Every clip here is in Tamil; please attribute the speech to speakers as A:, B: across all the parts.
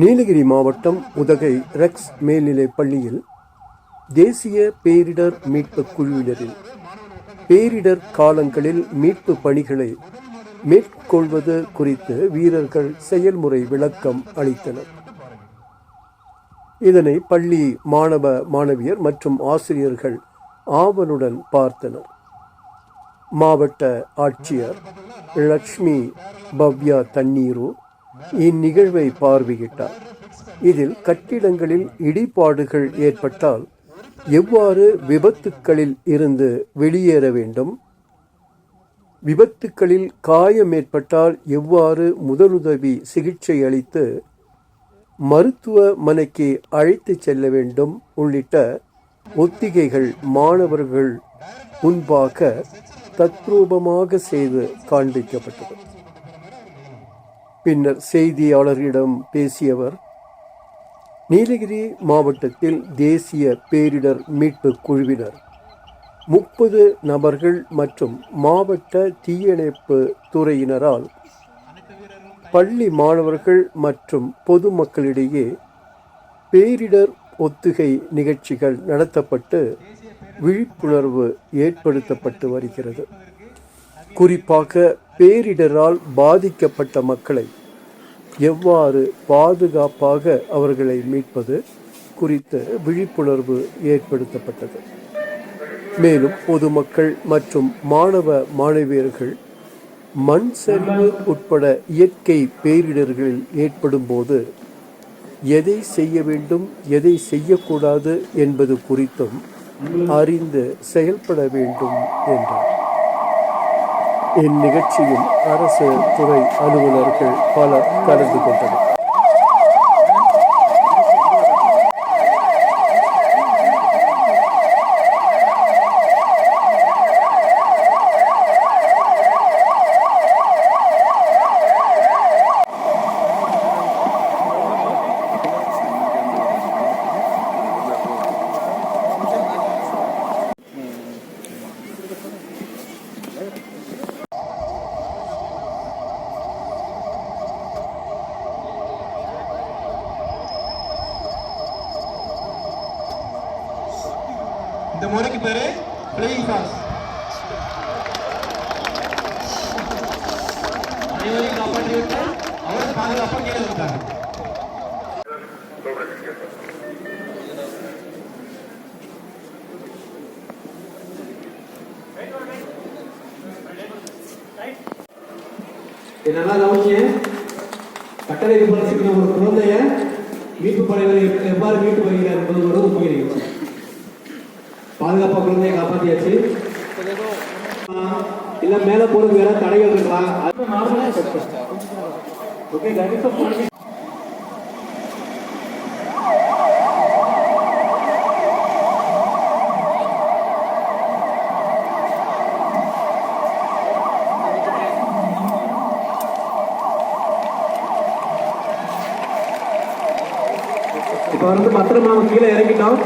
A: நீலகிரி மாவட்டம் உதகை ரெக்ஸ் மேல்நிலைப் பள்ளியில் தேசிய பேரிடர் மீட்பு குழுவினரின் பேரிடர் காலங்களில் மீட்பு பணிகளை மேற்கொள்வது குறித்து வீரர்கள் செயல்முறை விளக்கம் அளித்தனர். இதனை பள்ளி மாணவ மாணவியர் மற்றும் ஆசிரியர்கள் ஆவலுடன் பார்த்தனர். மாவட்ட ஆட்சியர் லட்சுமி பவ்யா தண்ணீரோ இந்நிகழ்வை பார்வையிட்டார். இதில் கட்டிடங்களில் இடிபாடுகள் ஏற்பட்டால் எவ்வாறு விபத்துக்களில் இருந்து வெளியேற வேண்டும்? விபத்துக்களில் காயம் ஏற்பட்டால் எவ்வாறு முதலுதவி சிகிச்சை அளித்து மருத்துவமனைக்கு அழைத்துச் செல்ல வேண்டும்? உள்ளிட்ட ஒத்திகைகள் மாணவர்கள் முன்பாக தத்ரூபமாக செய்து காண்பிக்கப்பட்டது. பின்னர் செய்தியாளர்களிடம் பேசியவர் நீலகிரி மாவட்டத்தில் தேசிய பேரிடர் மீட்பு குழுவினர் முப்பது நபர்கள் மற்றும் மாவட்ட தீயணைப்பு துறையினரால் பள்ளி மாணவர்கள் மற்றும் பொதுமக்களிடையே பேரிடர் ஒத்துகை நிகழ்ச்சிகள் நடத்தப்பட்டு விழிப்புணர்வு ஏற்படுத்தப்பட்டு வருகிறது. குறிப்பாக பேரிடரால் பாதிக்கப்பட்ட மக்களை எவ்வாறு பாதுகாப்பாக அவர்களை மீட்பது குறித்த விழிப்புணர்வு ஏற்படுத்தப்பட்டது. மேலும் பொதுமக்கள் மற்றும் மாணவ மாணவியர்கள் மண் சரிவு உட்பட இயற்கை பேரிடர்களில் ஏற்படும் போது எதை செய்ய வேண்டும் எதை செய்யக்கூடாது என்பது குறித்தும் அறிந்து செயல்பட வேண்டும் என்றார். இந்நிகழ்ச்சியில் அரசு துறை அலுவலர்கள் பலர் கலந்து கொண்டனர்.
B: இந்த முறைக்கு பேரு பிளேயிங் பாஸ் அனைவரையும் காப்பாற்றி விட்டு அவர் பாதுகாப்பாக கீழே இருக்காங்க
C: நல்லா கவனிங்க. கட்டளை ஒரு குழந்தைய மீட்பு படையினர் எவ்வாறு மீட்டு வருகிறார் என்பது ஒரு முக்கிய நிகழ்ச்சி பாதுகாப்பாக குழந்தைய காப்பாற்றியாச்சு இல்ல மேல போறதுக்கு வேற தடைகள் இருக்கா? அது நார்மலா ஓகே இப்ப வந்து பத்திரமா கீழே இறங்கிட்டோம்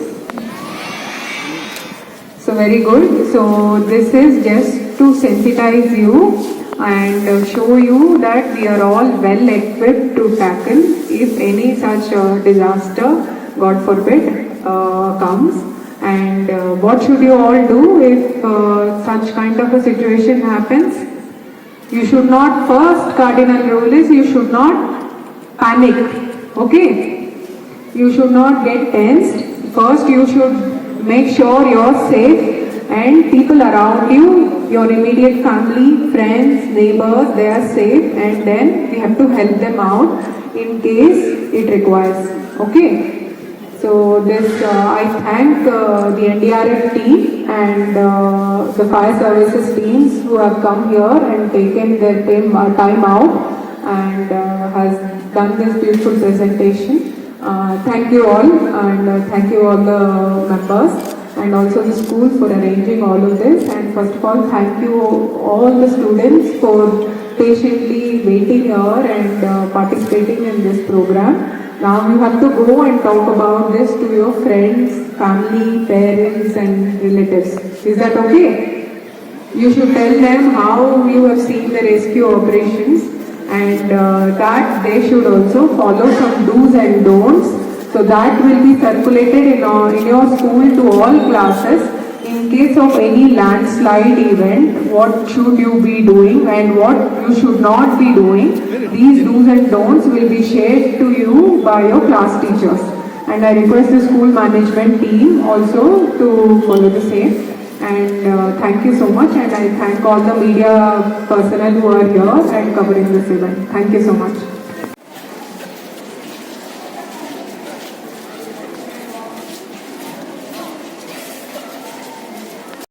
D: So very good. So this is just to sensitize you and uh, show you that we are all well equipped to tackle if any such uh, disaster, God forbid, uh, comes. And uh, what should you all do if uh, such kind of a situation happens? You should not, first cardinal rule is you should not panic. Okay? You should not get tensed. First, you should make sure you're safe and people around you, your immediate family, friends, neighbors, they are safe and then we have to help them out in case it requires. Okay. So this, uh, I thank uh, the NDRF team and uh, the fire services teams who have come here and taken their time, uh, out and uh, has done this beautiful presentation. Uh, thank you all and uh, thank you all the members and also the school for arranging all of this and first of all thank you all the students for patiently waiting here and uh, participating in this program. Now you have to go and talk about this to your friends, family, parents and relatives. Is that okay? You should tell them how you have seen the rescue operations and uh, that they should also follow some do's and don'ts. So that will be circulated in, uh, in your school to all classes. In case of any landslide event, what should you be doing and what you should not be doing. These do's and don'ts will be shared to you by your class teachers. And I request the school management team also to follow the same. And uh, thank you so much and I thank all the media personnel who are here and covering this event. Thank you so much.